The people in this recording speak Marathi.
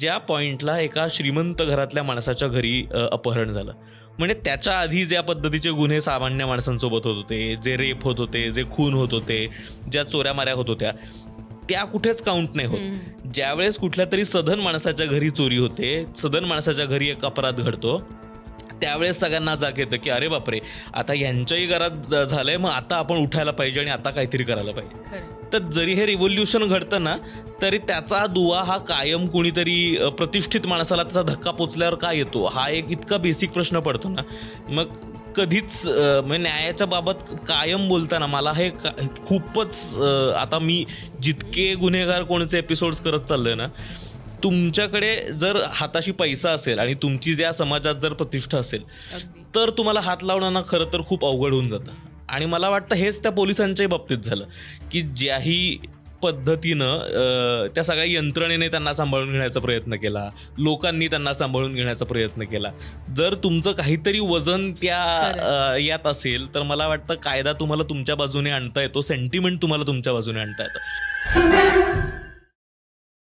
ज्या पॉइंटला एका श्रीमंत घरातल्या माणसाच्या घरी अपहरण झालं. म्हणजे त्याच्या आधी ज्या पद्धतीचे गुन्हे सामान्य माणसांसोबत होत होते जे रेप होत होते जे खून होत होते ज्या चोऱ्या माऱ्या होत होत्या त्या कुठेच काउंट नाही होत. ज्यावेळेस कुठल्या तरी सधन माणसाच्या घरी चोरी होते सधन माणसाच्या घरी एक अपराध घडतो त्यावेळेस सगळ्यांना जाग येतं की अरे बापरे आता यांच्याही घरात झालंय मग आता आपण उठायला पाहिजे आणि आता काहीतरी करायला पाहिजे. तर जरी हे रिव्होल्युशन घडतं ना तरी त्याचा दुवा हा कायम कुणीतरी प्रतिष्ठित माणसाला त्याचा धक्का पोचल्यावर का येतो? हा एक इतका बेसिक प्रश्न पडतो ना. मग कधीच म्हणजे न्यायाच्या बाबत कायम बोलताना मला हे खूपच आता मी जितके गुन्हेगार कोणचे एपिसोड्स करत चाललोय ना तुमच्याकडे जर हाताशी पैसा असेल आणि तुमची त्या समाजात जर प्रतिष्ठा असेल तर तुम्हाला हात लावणं ना खरं तर खूप अवघड होऊन जातं. आणि मला वाटतं हेच त्या पोलिसांच्याही बाबतीत झालं की ज्याही पद्धतीनं त्या सगळ्या यंत्रणेने त्यांना सांभाळून घेण्याचा प्रयत्न केला लोकांनी त्यांना सांभाळून घेण्याचा प्रयत्न केला. जर तुमचं काहीतरी वजन त्या यात असेल तर मला वाटतं कायदा तुम्हाला तुमच्या बाजूने आणता येतो सेंटिमेंट तुम्हाला तुमच्या बाजूने आणता येतं.